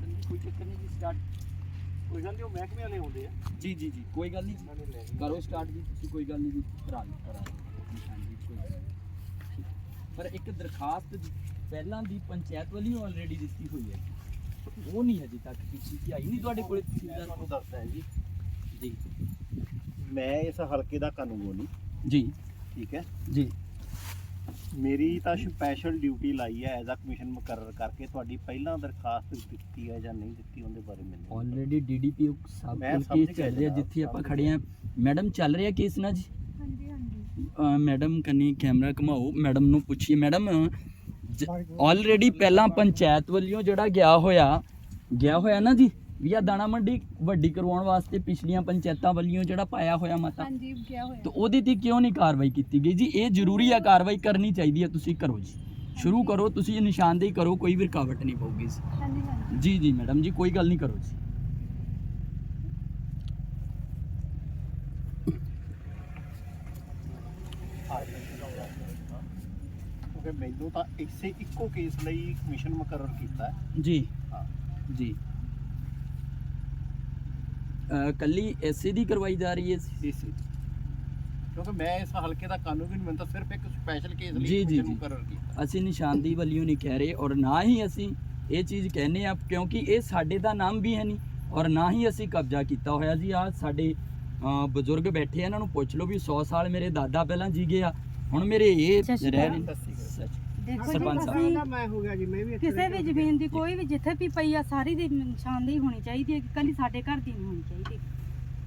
Madam ਜੀ ਕੋਈ ਚੱਕਰ ਨਹੀਂ ਜੀ ਸਟਾਰਟ ਕੋਈ ਗੱਲ ਨਹੀਂ ਉਹ ਮਹਿਕਮੇ ਵਾਲੇ ਆਉਂਦੇ ਆ ਜੀ ਜੀ ਜੀ ਕੋਈ ਗੱਲ ਨਹੀਂ। ਉਹਨਾਂ ਨੇ ਲੈ ਕਰੋ ਸਟਾਰਟ ਜੀ ਤੁਸੀਂ ਕੋਈ ਗੱਲ ਨਹੀਂ ਜੀ ਕਰਾ ਲਓ ਕਰਾ ਲਓ ਨਿਸ਼ਾਨ ਜੀ ਕੋਈ ਗੱਲ ਨਹੀਂ। ਠੀਕ। ਪਰ ਇੱਕ ਦਰਖਾਸਤ ਜੀ ਪਹਿਲਾਂ ਦੀ ਪੰਚਾਇਤ ਵੱਲੋਂ ਆਲਰੇਡੀ ਦਿੱਤੀ ਹੋਈ ਹੈ ਜੀ। ਉਹ ਨਹੀਂ ਹਜੇ ਤੱਕ ਕਿਸੇ ਦੀ ਆਈ ਨਹੀਂ ਤੁਹਾਡੇ ਕੋਲੇ ਤਹਿਸੀਲਦਾਰ ਤੁਹਾਨੂੰ ਦੱਸਦਾ ਹੈ ਜੀ। ਜੀ। ਮੈਂ ਇਸ ਹਲਕੇ ਦਾ ਕਾਨੂੰਗੋਨੀ ਜੀ। ਠੀਕ ਹੈ। ਜੀ। ਮੇਰੀ ਤਾਂ ਸਪੈਸ਼ਲ ਡਿਊਟੀ ਲਾਈ ਹੈ ਐਜ਼ ਅ ਕਮਿਸ਼ਨ ਮੁਕਰਰ ਕਰਕੇ। ਤੁਹਾਡੀ ਪਹਿਲਾਂ ਦਰਖਾਸਤ ਦਿੱਤੀ ਹੈ ਜਾਂ ਨਹੀਂ ਦਿੱਤੀ ਉਹਦੇ ਬਾਰੇ ਮੈਨੂੰ ਆਲਰੇਡੀ ਡੀਡੀਪੀ ਸਾਹਿਬ ਮੈਂ ਕੋਲ ਸਮਝ ਕੇਸ ਗਿਆ ਚੱਲ ਰਿਹਾ ਜਨਾਬ, ਜਿੱਥੇ ਆਪਾਂ ਸਮਝ ਖੜੇ ਆ ਮੈਡਮ ਚੱਲ ਰਿਹਾ ਕੇਸ ਨਾ ਜੀ? ਹਾਂਜੀ ਹਾਂਜੀ। ਅਹ ਮੈਡਮ ਕੰਨੀ ਕੈਮਰਾ ਘਮਾਓ। ਮੈਡਮ ਨੂੰ ਪੁੱਛੀਏ। ਮੈਡਮ ਆਲਰੇਡੀ ਪਹਿਲਾਂ ਪੰਚਾਇਤ ਵੱਲੋਂ ਜਿਹੜਾ ਗਿਆ ਹੋਇਆ ਗਿਆ ਹੋਇਆ ਨਾ ਜੀ? ਵੀ ਆ ਦਾਣਾ ਮੰਡੀ ਵੱਡੀ ਕਰਵਾਉਣ ਵਾਸਤੇ ਪਿਛਲੀਆਂ ਪੰਚਾਇਤਾਂ ਵੱਲੋਂ ਜਿਹੜਾ ਪਾਇਆ ਹੋਇਆ ਮਤਾ। ਹਾਂਜੀ ਗਿਆ ਹੋਇਆ। ਤੇ ਉਹਦੇ ਤੇ ਕਿਉਂ ਨਹੀਂ ਕਾਰਵਾਈ ਕੀਤੀ ਗਈ? ਜੀ ਇਹ ਜ਼ਰੂਰੀ ਆ ਕਾਰਵਾਈ ਕਰਨੀ ਚਾਹੀਦੀ ਹੈ ਤੁਸੀਂ ਕਰੋ ਜੀ। ਸ਼ੁਰੂ ਕਰੋ ਤੁਸੀਂ ਇਹ ਨਿਸ਼ਾਨਦੇਹੀ ਕਰੋ ਕੋਈ ਵੀ ਰੁਕਾਵਟ ਨਹੀਂ ਪਊਗੀ ਜੀ ਹਾਂਜੀ ਹਾਂਜੀ। ਜੀ ਜੀ ਮੈਡਮ ਜੀ ਕੋਈ ਗੱਲ ਨਹੀਂ ਕਰੋ ਜੀ। ਕਿਉਂਕਿ ਮੈਨੂੰ ਤਾਂ ਇਸੇ ਇੱਕੋ ਕੇਸ ਲਈ ਕਮਿਸ਼ਨ ਮੁਕਰਰ ਕੀਤਾ। ਹੈ ਜੀ। ਹਾਂ। ਜੀ। ਅ, ਕੱਲੀ ਐਸਏ ਦੀ ਕਰਵਾਈ ਜਾ ਰਹੀ ਹੈ ਜੀ? ਇਸੇ ਕਿਉਂਕਿ ਮੈਂ ਇਸ ਹਲਕੇ ਦਾ ਕਾਨੂੰਨ ਨਹੀਂ ਮੈਨੂੰ ਤਾਂ ਸਿਰਫ ਇੱਕ ਸਪੈਸ਼ਲ ਕੇਸ ਲਈ ਜੀ, ਜੀ। ਮੁਕਰਰ ਕੀਤਾ ਅਸੀਂ ਨਿਸ਼ਾਨਦੇਹੀ ਵੱਲੋਂ ਨਹੀਂ ਕਹਿ ਰਹੇ ਔਰ ਨਾ ਹੀ ਅਸੀਂ ਇਹ ਚੀਜ਼ ਕਹਿੰਦੇ ਆ ਕਿਉਂਕਿ ਇਹ ਸਾਡੇ ਦਾ ਨਾਮ ਵੀ ਹੈ ਨਹੀਂ ਔਰ ਨਾ ਹੀ ਅਸੀਂ ਕਬਜ਼ਾ ਕੀਤਾ ਹੋਇਆ ਜੀ ਆ ਸਾਡੇ ਅ, ਬਜ਼ੁਰਗ ਬੈਠੇ ਆ ਇਹਨਾਂ ਨੂੰ ਪੁੱਛ ਲਓ ਵੀ 100 ਸਾਲ ਮੇਰੇ ਦਾਦਾ ਪਹਿਲਾਂ ਜੀ ਗਏ ਆ ਹੁਣ ਮੇਰੇ ਇਹ ਸਤਿ ਸ਼੍ਰੀ ਰਹਿ ਅਕਾਲ। ਰਹੇ ਸਤਿ ਸ਼੍ਰੀ ਅਕਾਲ। ਸੱਚ। ਦੇਖੋ ਸਰਪੰਚ ਜੀ ਸਾਹਿਬ। ਅਸੀਂ ਮੈਂ ਹੋ ਗਿਆ ਜੀ ਮੈਂ ਵੀ ਕਿਸੇ ਵੀ ਜ਼ਮੀਨ ਦੀ ਕੋਈ ਵੀ ਜਿੱਥੇ ਵੀ ਪਈ ਆ ਸਾਰੀ ਦੀ ਨਿਸ਼ਾਨਦੇਹੀ ਹੋਣੀ ਚਾਹੀਦੀ ਹੈ ਕੱਲੀ ਸਾਡੇ ਘਰ ਦੀ ਨਹੀਂ ਹੋਣੀ ਚਾਹੀਦੀ।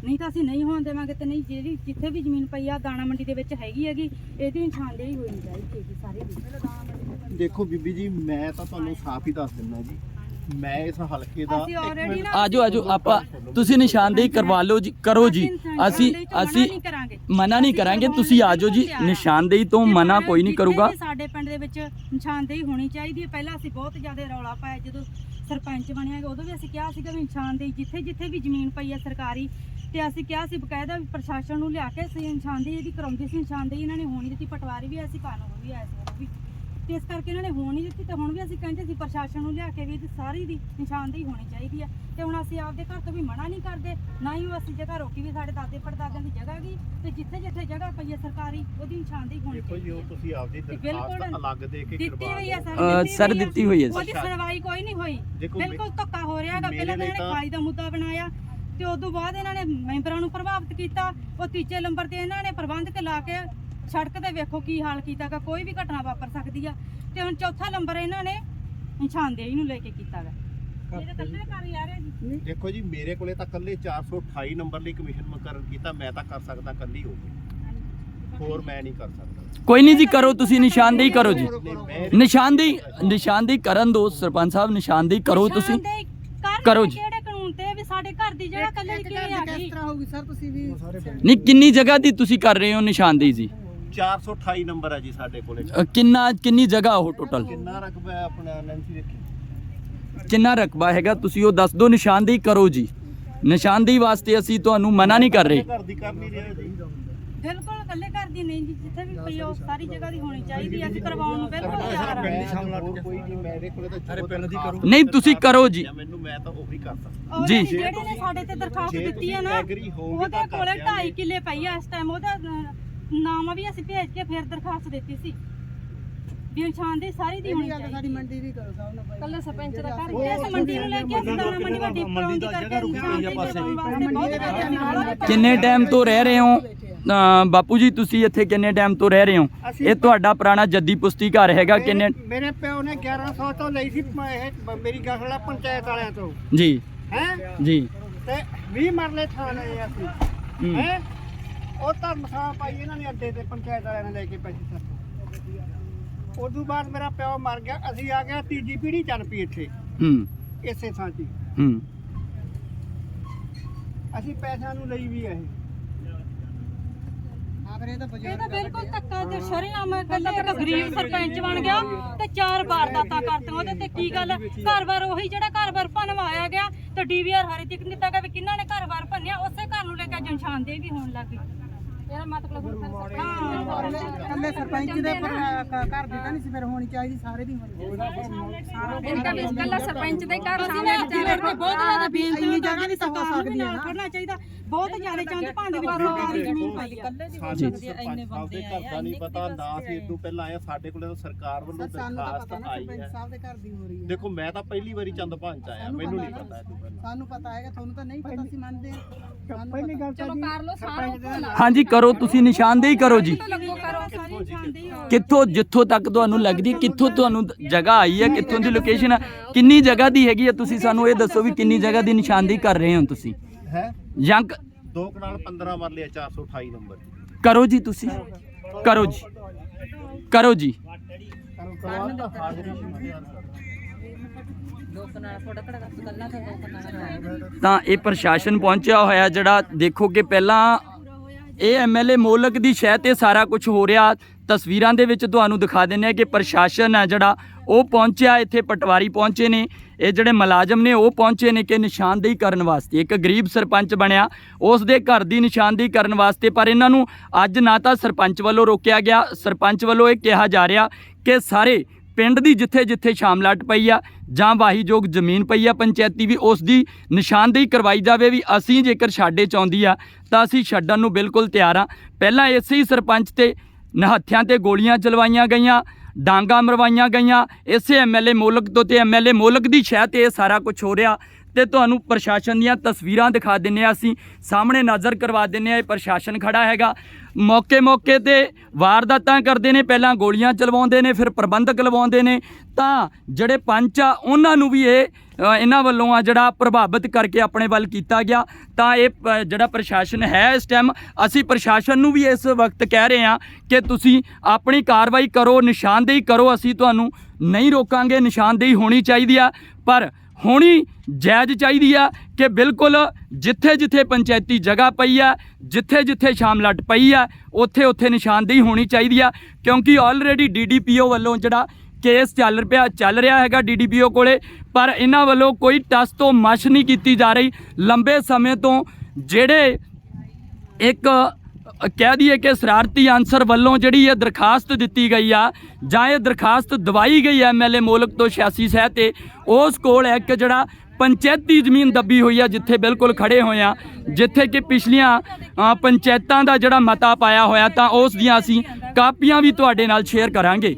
ਨਹੀਂ ਤਾਂ ਅਸੀਂ ਨਹੀਂ ਹੋਣ ਦੇਵਾਂਗੇ ਤੇ ਨਹੀਂ ਜਿਹੜੀ ਜਿੱਥੇ ਵੀ ਜ਼ਮੀਨ ਪਈ ਆ ਦਾਣਾ ਮੰਡੀ ਦੇ ਵਿੱਚ ਹੈਗੀ ਹੈਗੀ ਇਹਦੀ ਨਿਸ਼ਾਨਦੇਹੀ ਹੋਣੀ ਚਾਹੀਦੀ ਹੈਗੀ ਸਾਰੀ ਦੀ। ਦੇਖੋ ਬੀਬੀ ਜੀ ਮੈਂ ਤਾਂ ਤੁਹਾਨੂੰ ਸਾਫ਼ ਹੀ ਦੱਸ ਦਿੰਦਾ ਜੀ ਮੈਂ ਇਸ ਹਲਕੇ ਦਾ ਅਸੀਂ ਇੱਕ already ਮਿੰਟ- ਨਾ- ਆਜੋ ਆਜੋ ਆਪਾਂ ਤੁਸੀਂ ਨਿਸ਼ਾਨਦੇਹੀ ਕਰਵਾ ਲਓ ਜੀ ਕਰੋ ਜੀ। ਅਸੀਂ ਅਸੀਂ ਮਨਾ ਨਹੀਂ ਕਰਾਂਗੇ। ਤੁਸੀਂ ਆਜੋ ਜੀ। ਨਿਸ਼ਾਨਦੇਹੀ ਤੋਂ ਮਨਾ ਕੋਈ ਨਹੀਂ ਕਰੂਗਾ। ਸਾਡੇ ਪਿੰਡ ਦੇ ਵਿੱਚ ਨਿਸ਼ਾਨਦੇਹੀ ਹੋਣੀ ਚਾਹੀਦੀ ਹੈ ਪਹਿਲਾਂ ਅਸੀਂ ਬਹੁਤ ਜ਼ਿਆਦਾ ਰੌਲਾ ਪਾਇਆ ਜਦੋਂ ਸਰਪੰਚ ਬਣਿਆ ਉਦੋਂ ਵੀ ਅਸੀਂ ਕਿਹਾ ਸੀਗਾ ਵੀ ਨਿਸ਼ਾਨਦੇਹੀ ਜਿੱਥੇ ਜਿੱਥੇ ਵੀ ਜ਼ਮੀਨ ਪਈ ਹੈ ਸਰਕਾਰੀ ਤੇ ਅਸੀਂ ਕਿਹਾ ਸੀ ਬਕਾਇਦਾ ਵੀ ਪ੍ਰਸ਼ਾਸਨ ਨੂੰ ਲਿਆ ਕੇ ਅਸੀਂ ਨਿਸ਼ਾਨਦੇਹੀ ਇਹਦੀ ਕਰਾਉਂਦੇ ਸੀ ਨਿਸ਼ਾਨਦੇਹੀ ਇਹਨਾਂ ਨੇ ਹੋਣੀ ਦਿੱਤੀ ਪਟਵਾਰੀ ਵੀ ਆਏ ਸੀ ਕਾਨੂੰਨ ਵੀ ਆਏ ਸੀ ਉਦੋਂ ਵੀ ਤੇ ਇਸ ਕਰਕੇ ਇਹਨਾਂ ਨੇ ਹੋਣ ਨਹੀਂ ਦਿੱਤੀ ਤੇ ਹੁਣ ਵੀ ਅਸੀਂ ਕਹਿੰਦੇ ਸੀ ਪ੍ਰਸ਼ਾਸਨ ਨੂੰ ਲਿਆ ਕੇ ਵੀ ਇਹਦੀ ਸਾਰੀ ਦੀ ਨਿਸ਼ਾਨਦੇਹੀ ਹੋਣੀ ਚਾਹੀਦੀ ਹੈ। ਤੇ ਹੁਣ ਅਸੀਂ ਆਪਦੇ ਘਰ ਤੋਂ ਵੀ ਮਨਾ ਨਹੀਂ ਕਰਦੇ ਨਾ ਹੀ ਉਹ ਅਸੀਂ ਜਗ੍ਹਾ ਰੋਕੀ ਵੀ ਸਾਡੇ ਦਾਦੇ ਪੜਦਾਦਿਆਂ ਦੀ ਜਗ੍ਹਾ ਗਈ ਤੇ ਜਿੱਥੇ ਜਿੱਥੇ ਜਗ੍ਹਾ ਪਈ ਹੈ ਸਰਕਾਰੀ ਉਹਦੀ ਨਿਸ਼ਾਨਦੇਹੀ ਹੋਣੀ ਦੇਖੋ ਜੀ ਚਾਹੀਦੀ ਉਹ ਹੈ। ਤੁਸੀਂ ਆਪਦੀ ਦਰਖਾਸਤ ਬਿਲਕੁਲ ਅਲੱਗ ਦੇ ਕੇ ਦਿੱਤੀ ਕਰਵਾ ਹੋਈ ਹੈ ਦਿਓ। ਸਰ ਦਿੱਤੀ ਹੋਈ ਹੈ। ਸਰ। ਉਹਦੀ ਸੁਣਵਾਈ ਕੋਈ ਨਹੀਂ ਹੋਈ। ਦੇਖੋ ਮੇ- ਬਿਲਕੁਲ ਧੱਕਾ ਹੋ ਰਿਹਾ ਹੈਗਾ ਪਹਿਲਾਂ ਤਾਂ ਇਹਨਾਂ ਨੇ ਤਾਂ- ਦਾ ਮੁੱਦਾ ਬਣਾਇਆ ਤੇ ਉਸ ਤੋਂ ਬਾਅਦ ਇਹਨਾਂ ਨੇ ਮੈਂਬਰਾਂ ਨੂੰ ਪ੍ਰਭਾਵਿਤ ਕੀਤਾ ਉਹ ਤੀਜੇ ਨੰਬਰ ਤੇ ਇਹਨਾਂ ਨੇ ਪ੍ਰਬੰਧਕ ਲਾ ਕੇ ਸੜਕ ਤੇ ਵੇਖੋ ਕੀ ਹਾਲ ਕੀਤਾਗਾ ਕੋਈ ਵੀ ਘਟਨਾ ਵਾਪਰ ਸਕਦੀ ਆ। ਤੇ ਹੁਣ ਚੌਥਾ ਨੰਬਰ ਇਹਨਾਂ ਨੇ ਨਿਸ਼ਾਨਦੇਹੀ ਨੂੰ ਲੈ ਕੇ ਕੀਤਾਗਾ ਇਹਦੇ ਕੱਲੇ ਕਰ ਯਾਰ ਇਹ ਦੇਖੋ ਜੀ ਮੇਰੇ ਕੋਲੇ ਤਾਂ ਕੱਲੇ 428 ਨੰਬਰ ਲਈ ਕਮਿਸ਼ਨ ਮੁਕਰਰ ਕੀਤਾ ਮੈਂ ਤਾਂ ਕਰ ਸਕਦਾ ਕੱਲੀ ਹੋ ਹੋਰ ਮੈਂ ਨਹੀਂ ਕਰ ਸਕਦਾ। ਕੋਈ ਨਹੀਂ ਜੀ ਕਰੋ ਤੁਸੀਂ ਨਿਸ਼ਾਨਦੇਹੀ ਕਰੋ ਜੀ। ਨਿਸ਼ਾਨਦੇਹੀ ਨਿਸ਼ਾਨਦੇਹੀ ਕਰਨ ਦੋ ਸਰਪੰਚ ਸਾਹਿਬ ਨਿਸ਼ਾਨਦੇਹੀ ਕਰੋ ਤੁਸੀਂ। ਕਰ ਜੀ। ਕਿਹੜੇ ਕਾਨੂੰਨ ਤੇ? ਵੀ ਸਾਡੇ ਘਰ ਦੀ ਜਗ੍ਹਾ ਕੱਲੇ ਕਿਵੇਂ ਆ ਗਈ? ਹੋਊਗੀ ਸਰ ਤੁਸੀਂ ਵੀ ਨਹੀਂ ਕਿੰਨੀ ਜਗ੍ਹਾ ਦੀ ਤੁਸੀਂ ਕਰ ਰਹੇ ਹੋ ਨਿਸ਼ਾਨਦੇਹੀ ਜੀ? 428 ਨੰਬਰ ਹੈ ਜੀ ਸਾਡੇ ਕੋਲੇ। ਅ, ਕਿੰਨਾ ਕਿੰਨੀ ਜਗ੍ਹਾ ਉਹ ਟੋਟਲ ਕਿੰਨਾ ਰਕਬਾ ਹੈ ਆਪਣਾ ਨੈਂਸੀ ਦੇਖੀ? ਕਿੰਨਾ ਰਕਬਾ ਹੈਗਾ? ਤੁਸੀਂ ਉਹ ਦੱਸ ਦਿਓ ਨਿਸ਼ਾਨਦੇਹੀ ਕਰੋ ਜੀ। ਨਿਸ਼ਾਨਦੇਹੀ ਵਾਸਤੇ ਅਸੀਂ ਤੁਹਾਨੂੰ ਮਨਾ ਨਹੀਂ ਕਰ ਰਹੇ। ਘਰ ਦੀ ਕਰ ਨਹੀਂ ਰਿਹਾ ਜੀ। ਬਿਲਕੁਲ ਇਕੱਲੇ ਘਰ ਦੀ ਨਹੀਂ ਜੀ ਜਿੱਥੇ ਵੀ ਪਈ ਉਹ ਸਾਰੀ ਜਗ੍ਹਾ ਦੀ ਹੋਣੀ ਚਾਹੀਦੀ ਹੈ ਅਸੀਂ ਕਰਵਾਉਣ ਨੂੰ ਬਿਲਕੁਲ ਤਿਆਰ ਹਾਂ ਹੋਰ ਕੋਈ ਨਹੀਂ ਮੇਰੇ ਕੋਲੇ ਤਾਂ ਅਰੇ ਪਿੰਡ ਦੀ ਕਰੋ। ਨਹੀਂ, ਤੁਸੀਂ ਕਰੋ ਜੀ। ਮੈਨੂੰ ਮੈਂ ਤਾਂ ਉਹੀ ਕਰ ਸਕਦਾ। ਔਰ ਜੀ। ਜਿਹੜੇ ਨੇ ਸਾਡੇ ਤੇ ਦਰਖਾਸਤ ਜੇ ਦਿੱਤੀ ਹੈ ਤੁਸੀਂ ਨਾ agree ਹੋਵੋਗੇ ਉਹਦੇ ਤਾਂ ਕਰ ਕੋਲੇ ਦਿਆਂਗੇ। 2.5 ਕਿੱਲੇ ਪਈ ਆ ਇਸ ਟਾਈਮ ਉਹਦਾ ਅਹ, ਨਾਮ ਵੀ ਅਸੀਂ ਭੇਜ ਕੇ ਫਿਰ ਦਰਖਾਸਤ ਦਿੱਤੀ ਸੀ। ਵੀ ਨਿਸ਼ਾਨ ਦੀ ਸਾਰੀ ਦੀ ਹੋਣੀ ਸਾਡੀ ਚਾਹੀਦੀ ਮੰਡੀ ਦੀ ਕਰੋ ਸਾਹਿਬ ਨਾਲ ਕੱਲੇ ਸਰਪੰਚ ਦਾ ਘਰ ਇਸ ਮੰਡੀ ਨੂੰ ਲੈ ਕੇ ਅਸੀਂ ਦਾਣਾ ਮੰਡੀ ਵੱਡੀ ਮੰਡੀ ਦਾ ਜਗ੍ਹਾ ਰੁਕੀ ਹੋਈ ਆ ਪਾਸੇ। ਜੀ। ਕਿੰਨੇ ਟਾਈਮ ਤੋਂ ਰਹਿ ਰਹੇ ਹੋ? ਬਾਪੂ ਜੀ ਤੁਸੀਂ ਇੱਥੇ ਕਿੰਨੇ ਟਾਈਮ ਤੋਂ ਰਹਿ ਰਹੇ ਹੋ? ਇਹ ਤੁਹਾਡਾ ਪੁਰਾਣਾ ਜੱਦੀ ਪੁਸਤੀ ਘਰ ਹੈਗਾ ਕਿੰਨੇ ਮੇਰੇ ਪਿਓ ਨੇ 1100 ਤੋਂ ਲਈ ਸੀ ਇਹ ਬ- ਮੇਰੀ ਗਸਲਾ ਪੰਚਾਇਤ ਵਾਲਿਆਂ ਤੋਂ। ਜੀ। ਹੈ? ਜੀ। ਤੇ 20 ਮਰਲੇ ਥਾਂ ਲਏ ਅਸੀਂ। ਹੈ? ਉਹ ਧਰਮਸ਼ਾਲਾ ਪਾਈ ਇਹਨਾਂ ਨੇ ਅੱਡੇ ਤੇ ਪੰਚਾਇਤ ਵਾਲਿਆਂ ਨੇ ਲੈ ਕੇ ਪੈਸੇ ਤੋਂ ਉਦੋਂ ਬਾਅਦ ਮੇਰਾ ਪਿਓ ਮਰ ਗਿਆ ਅਸੀਂ ਆ ਗਿਆ ਤੀਜੀ ਪੀੜ੍ਹੀ ਚੱਲ ਪਈ ਇੱਥੇ ਹੂੰ। ਇਸੇ ਥਾਂ 'ਚ ਹੀ। ਹੂੰ ਅਸੀਂ ਪੈਸਿਆਂ ਨੂੰ ਲਈ ਵੀ ਇਹ ਇਹ ਤਾਂ ਬਿਲਕੁਲ ਧੱਕਾ ਤੇ ਸ਼ਰੇਆਮ ਕੱਲਾ ਇੱਕ ਗਰੀਬ ਸਰਪੰਚ ਬਣ ਗਿਆ। ਤੇ ਚਾਰ ਵਾਰਦਾਤਾਂ ਕਰਤੀਆਂ। ਉਹਦੇ ਤੇ ਕੀ ਗੱਲ? ਘਰ-ਬਾਰ ਉਹੀ ਜਿਹੜਾ ਘਰ-ਬਾਰ ਭਨਵਾਇਆ ਗਿਆ ਤੇ ਡੀਵੀਆਰ ਹਾਰੇ ਤੱਕ ਦਿੱਤਾ ਗਿਆ ਵੀ ਕਿੰਨਾਂ ਨੇ ਘਰ-ਬਾਰ ਭੰਨਿਆ ਉਸੇ ਘਰ ਨੂੰ ਲੈ ਕੇ ਨਿਸ਼ਾਨਦੇਹੀ ਵੀ ਹੋਣ ਲੱਗ ਗਈ ਕੱਲੇ ਸਰਪੰਚ ਦੇ ਘਰ ਦੀ ਤਾਂ ਨਹੀਂ ਸੀ ਫਿਰ ਹੋਣੀ ਚਾਹੀਦੀ ਸਾਰੇ ਦੀ ਹੋਣੀ ਇਨਕਾ ਸਰਪੰਚ ਦੇ ਘਰ ਸਾਹਮਣੇ ਵਿਚਾਰੇ ਕੋਲ ਬਹੁਤ ਜ਼ਿਆਦਾ ਬੇਨਤੀ ਇੰਨੀ ਜਗ੍ਹਾ ਨਹੀਂ ਤਾਂ ਹੋ ਸਕਦੀ ਹੈ ਨਾ। ਕਰਨਾ ਚਾਹੀਦਾ। ਬਹੁਤ ਜ਼ਿਆਦਾ ਚੰਦ ਭਾਂਦੇ ਵਿੱਚ ਸਰਕਾਰੀ ਜ਼ਮੀਨ ਪਈ ਆ। ਸਾਨੂੰ ਸਰਪੰਚ ਸਾਹਿਬ ਦੇ ਘਰ ਦਾ ਨਹੀਂ ਪਤਾ ਨਾ ਅਸੀਂ ਇਦੋਂ ਪਹਿਲਾਂ ਆਏ ਹਾਂ, ਸਾਡੇ ਕੋਲੇ ਤਾਂ ਸਰਕਾਰ ਵੱਲੋਂ ਸਰ ਸਾਨੂੰ ਤਾਂ ਦਰਖਾਸਤ ਪਤਾ ਨਾ ਆਈ ਸਰਪੰਚ ਹੈ। ਸਾਹਿਬ ਦੇ ਘਰ ਦੀ ਹੋ ਰਹੀ ਹੈ। ਦੇਖੋ ਮੈਂ ਤਾਂ ਪਹਿਲੀ ਵਾਰੀ ਚੰਦ ਭਾਂਚ ਆਇਆ ਸਾਨੂੰ ਮੈਨੂੰ ਨਹੀਂ ਪਤਾ ਪਤਾ ਇਦੋਂ ਪਹਿਲਾਂ। ਸਾਨੂੰ ਪਤਾ ਹੈਗਾ ਤੁਹਾਨੂੰ ਤਾਂ ਨਹੀਂ ਪਤਾ ਸੀ ਮੰਨਦੇ ਹਾਂ। ਸਾਨੂੰ ਪਹਿਲੀ ਪਤਾ। ਗੱਲ ਤਾਂ ਜੀ ਸਰਪੰਚ ਦੇ ਹਾਂਜੀ ਕਰੋ ਤੁਸੀਂ ਨਿਸ਼ਾਨਦੇਹੀ ਕਰੋ ਜੀ। ਕਿੱਥੋਂ ਜਿੱਥੋਂ ਤੱਕ ਤੁਹਾਨੂੰ ਲੱਗਦੀ ਕਿੱਥੋਂ ਤੁਹਾਨੂੰ ਜਗ੍ਹਾ ਆਈ ਹੈ ਕਿੱਥੋਂ ਦੀ ਲੋਕੇਸ਼ਨ ਹੈ ਕਿੰਨੀ ਜਗ੍ਹਾ ਦੀ ਹੈਗੀ ਹੈ ਤੁਸੀਂ ਸਾਨੂੰ ਇਹ ਦੱਸੋ ਵੀ ਕਿੰਨੀ ਜਗ੍ਹਾ ਦੀ ਨਿਸ਼ਾਨਦੇਹੀ ਕਰ ਰਹੇ ਹੋ ਤੁਸੀਂ? ਹੈ? ਜਾਂ ਕ- ਦੋ ਕਨਾਲ 15 ਮਰਲੇ ਆ, 428 ਨੰਬਰ। ਕਰੋ ਜੀ ਤੁਸੀਂ। ਕਰੋ ਜੀ। ਕਰੋ ਜੀ। ਤਾਂ ਇਹ ਪ੍ਰਸ਼ਾਸਨ ਪਹੁੰਚਿਆ ਹੋਇਆ ਜਿਹੜਾ ਦੇਖੋ ਕਿ ਪਹਿਲਾਂ ਇਹ ਐਮਐਲਏ ਮੋਲਕ ਦੀ ਸ਼ਹਿ ਤੇ ਸਾਰਾ ਕੁਝ ਹੋ ਰਿਹਾ। ਤਸਵੀਰਾਂ ਦੇ ਵਿੱਚ ਤੁਹਾਨੂੰ ਦਿਖਾ ਦਿੰਨੇ ਆ ਕਿ ਪ੍ਰਸ਼ਾਸਨ ਹੈ ਜਿਹੜਾ, ਉਹ ਪਹੁੰਚਿਆ, ਇੱਥੇ ਪਟਵਾਰੀ ਪਹੁੰਚੇ ਨੇ। ਇਹ ਜਿਹੜੇ ਮੁਲਾਜ਼ਮ ਨੇ, ਉਹ ਪਹੁੰਚੇ ਨੇ ਕਿ ਨਿਸ਼ਾਨਦੇਹੀ ਕਰਨ ਵਾਸਤੇ। ਇੱਕ ਗਰੀਬ ਸਰਪੰਚ ਬਣਿਆ, ਉਸ ਦੇ ਘਰ ਦੀ ਨਿਸ਼ਾਨਦੇਹੀ ਕਰਨ ਵਾਸਤੇ, ਪਰ ਇਹਨਾਂ ਨੂੰ ਅੱਜ ਨਾ ਤਾਂ ਸਰਪੰਚ ਵੱਲੋਂ ਰੋਕਿਆ ਗਿਆ। ਸਰਪੰਚ ਵੱਲੋਂ ਇਹ ਕਿਹਾ ਜਾ ਰਿਹਾ ਕਿ ਸਾਰੇ ਪਿੰਡ ਦੀ ਜਿੱਥੇ ਜਿੱਥੇ ਸ਼ਾਮਲਾਟ ਪਈ ਆ ਜਾਂ ਵਾਹੀਯੋਗ ਜ਼ਮੀਨ ਪਈ ਆ ਪੰਚਾਇਤੀ ਵੀ ਉਸ ਦੀ ਨਿਸ਼ਾਨਦੇਹੀ ਕਰਵਾਈ ਜਾਵੇ ਵੀ ਅਸੀਂ ਜੇਕਰ ਛਾੜੇ ਚ ਆਉਂਦੀ ਆ ਤਾਂ ਅਸੀਂ ਛੱਡਣ ਨੂੰ ਬਿਲਕੁਲ ਤਿਆਰ ਆ। ਪਹਿਲਾਂ ਇਸੇ ਹੀ ਸਰਪੰਚ ਤੇ ਨਹੱਥਿਆਂ ਤੇ ਗੋਲੀਆਂ ਚਲਵਾਈਆਂ ਗਈਆਂ, ਡਾਂਗਾ ਮਰਵਾਈਆਂ ਗਈਆਂ। ਇਸੇ ਐਮਐਲਏ ਮੋਲਕ ਤੋਂ ਤੇ ਐਮਐਲਏ ਮੋਲਕ ਦੀ ਸ਼ਹਿ ਤੇ ਇਹ ਸਾਰਾ ਕੁਝ ਹੋ ਰਿਹਾ। ਤੇ ਤੁਹਾਨੂੰ ਪ੍ਰਸ਼ਾਸਨ ਦੀਆਂ ਤਸਵੀਰਾਂ ਦਿਖਾ ਦਿੰਨੇ ਆ ਅਸੀਂ। ਸਾਹਮਣੇ ਨਜ਼ਰ ਕਰਵਾ ਦਿੰਨੇ ਆ, ਇਹ ਪ੍ਰਸ਼ਾਸਨ ਖੜਾ ਹੈਗਾ। ਮੌਕੇ ਮੌਕੇ ਤੇ ਵਾਰਦਾਤਾਂ ਕਰਦੇ ਨੇ, ਪਹਿਲਾਂ ਗੋਲੀਆਂ ਚਲਵਾਉਂਦੇ ਨੇ, ਫਿਰ ਪ੍ਰਬੰਧਕ ਲਵਾਉਂਦੇ ਨੇ। ਤਾਂ ਜਿਹੜੇ ਪੰਚ ਆ, ਉਹਨਾਂ ਨੂੰ ਵੀ ਇਹ ਇਹਨਾਂ ਵੱਲੋਂ ਆ ਜਿਹੜਾ ਪ੍ਰਭਾਵਿਤ ਕਰਕੇ ਆਪਣੇ ਵੱਲ ਕੀਤਾ ਗਿਆ। ਤਾਂ ਇਹ ਪ- ਜਿਹੜਾ ਪ੍ਰਸ਼ਾਸਨ ਹੈ ਇਸ ਟਾਈਮ ਅਸੀਂ ਪ੍ਰਸ਼ਾਸਨ ਨੂੰ ਵੀ ਇਸ ਵਕਤ ਕਹਿ ਰਹੇ ਹਾਂ ਕਿ ਤੁਸੀਂ ਆਪਣੀ ਕਾਰਵਾਈ ਕਰੋ, ਨਿਸ਼ਾਨਦੇਹੀ ਕਰੋ। ਅਸੀਂ ਤੁਹਾਨੂੰ ਨਹੀਂ ਰੋਕਾਂਗੇ, ਨਿਸ਼ਾਨਦੇਹੀ ਹੋਣੀ ਚਾਹੀਦੀ ਆ। ਪਰ ਹੋਣੀ ਜਾਇਜ਼ ਚਾਹੀਦੀ ਆ ਕਿ ਬਿਲਕੁਲ ਜਿੱਥੇ ਜਿੱਥੇ ਪੰਚਾਇਤੀ ਜਗ੍ਹਾ ਪਈ ਆ ਜਿੱਥੇ ਜਿੱਥੇ ਸ਼ਾਮਲਟ ਪਈ ਆ ਉੱਥੇ ਉੱਥੇ ਨਿਸ਼ਾਨਦੇਹੀ ਹੋਣੀ ਚਾਹੀਦੀ ਆ, ਕਿਉਂਕਿ ਆਲਰੇਡੀ ਡੀਡੀਪੀਓ ਵੱਲੋਂ ਜਿਹੜਾ ਕੇਸ ਚੱਲ ਰਿਹਾ ਚੱਲ ਰਿਹਾ ਹੈਗਾ ਡੀਡੀਪੀਓ ਕੋਲੇ, ਪਰ ਇਹਨਾਂ ਵੱਲੋਂ ਕੋਈ ਟਸ ਤੋਂ ਮਸ਼ ਨਹੀਂ ਕੀਤੀ ਜਾ ਰਹੀ। ਲੰਬੇ ਸਮੇਂ ਤੋਂ ਜਿਹੜੇ ਇੱਕ ਕਹਿ ਦਈਏ ਕਿ ਸ਼ਰਾਰਤੀ ਆਨਸਰ ਵੱਲੋਂ ਜਿਹੜੀ ਇਹ ਦਰਖਾਸਤ ਦਿੱਤੀ ਗਈ ਆ, ਜਾਂ ਇਹ ਦਰਖਾਸਤ ਦਵਾਈ ਗਈ ਐ ਐਮਐਲਏ ਮੋਲਕ ਤੋਂ 86 ਸਹਿ ਤੇ, ਉਸ ਕੋਲ ਇੱਕ ਜਿਹੜਾ ਪੰਚਾਇਤੀ ਜ਼ਮੀਨ ਦੱਬੀ ਹੋਈ ਆ, ਜਿੱਥੇ ਬਿਲਕੁਲ ਖੜੇ ਹੋਏ ਆ, ਜਿੱਥੇ ਕਿ ਪਿਛਲੀਆਂ ਪੰਚਾਇਤਾਂ ਦਾ ਜਿਹੜਾ ਮਤਾ ਪਾਇਆ ਹੋਇਆ, ਤਾਂ ਉਸ ਦੀਆਂ ਅਸੀਂ ਕਾਪੀਆਂ ਵੀ ਤੁਹਾਡੇ ਨਾਲ ਸ਼ੇਅਰ ਕਰਾਂਗੇ।